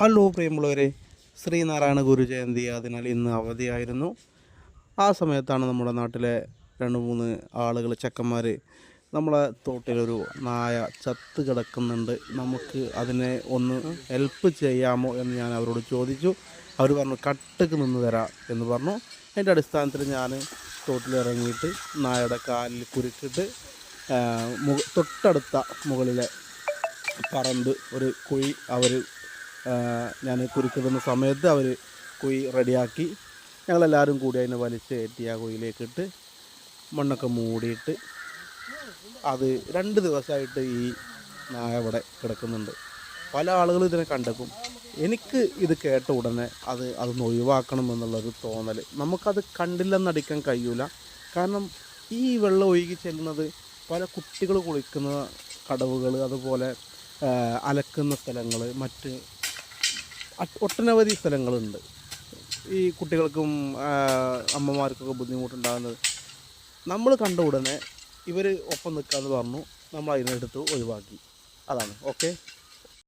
Hello പ്രിയമുള്ളവരെ ശ്രീനാരായണ ഗുരു ജയന്തി. അതിനാൽ ഇന്ന് അവധിയായിരുന്നു. ആ സമയത്താണ് നമ്മുടെ നാട്ടിലെ രണ്ട് മൂന്ന് ആളുകൾ ചെക്കന്മാർ നമ്മളെ തോട്ടിലൊരു നായ ചത്ത് കിടക്കുന്നുണ്ട്. നമുക്ക് അതിനെ ഒന്ന് ഹെൽപ്പ് ചെയ്യാമോ എന്ന് ഞാൻ അവരോട് ചോദിച്ചു. അവർ പറഞ്ഞു കട്ടക്ക് നിന്ന് തരാം എന്ന് പറഞ്ഞു. അതിന്റെ അടിസ്ഥാനത്തിൽ ഞാൻ തോട്ടിലിറങ്ങിയിട്ട് നായയുടെ കാലിൽ കുരുക്കിട്ട് തൊട്ടടുത്ത മുകളിലെ പറമ്പ് ഒരു കുഴി അവർ ഞാൻ കുരുക്കിടുന്ന സമയത്ത് അവർ കുഴി റെഡിയാക്കി ഞങ്ങളെല്ലാവരും കൂടി അതിനെ വലിച്ച് കയറ്റി ആ കുഴിയിലേക്ക് മണ്ണൊക്കെ മൂടിയിട്ട് അത് രണ്ട് ദിവസമായിട്ട് ഈ നായ അവിടെ കിടക്കുന്നുണ്ട്. പല ആളുകളും ഇതിനെ കണ്ടെക്കും എനിക്ക് ഇത് കേട്ട ഉടനെ അത് അതൊന്ന് ഒഴിവാക്കണം എന്നുള്ളൊരു തോന്നൽ നമുക്കത് കണ്ടില്ലെന്നടിക്കാൻ കഴിയൂല. കാരണം ഈ വെള്ളം ഒഴുകി ചെല്ലുന്നത് പല കുട്ടികൾ കുളിക്കുന്ന കടവുകൾ അതുപോലെ അലക്കുന്ന സ്ഥലങ്ങൾ മറ്റ് ഒട്ടനവധി സ്ഥലങ്ങളുണ്ട്. ഈ കുട്ടികൾക്കും അമ്മമാർക്കൊക്കെ ബുദ്ധിമുട്ടുണ്ടാകുന്നത്. നമ്മൾ കണ്ട ഉടനെ ഇവർ ഒപ്പം നിൽക്കാമെന്ന് പറഞ്ഞു നമ്മൾ അതിനെടുത്ത് ഒഴിവാക്കി. അതാണ് ഓക്കെ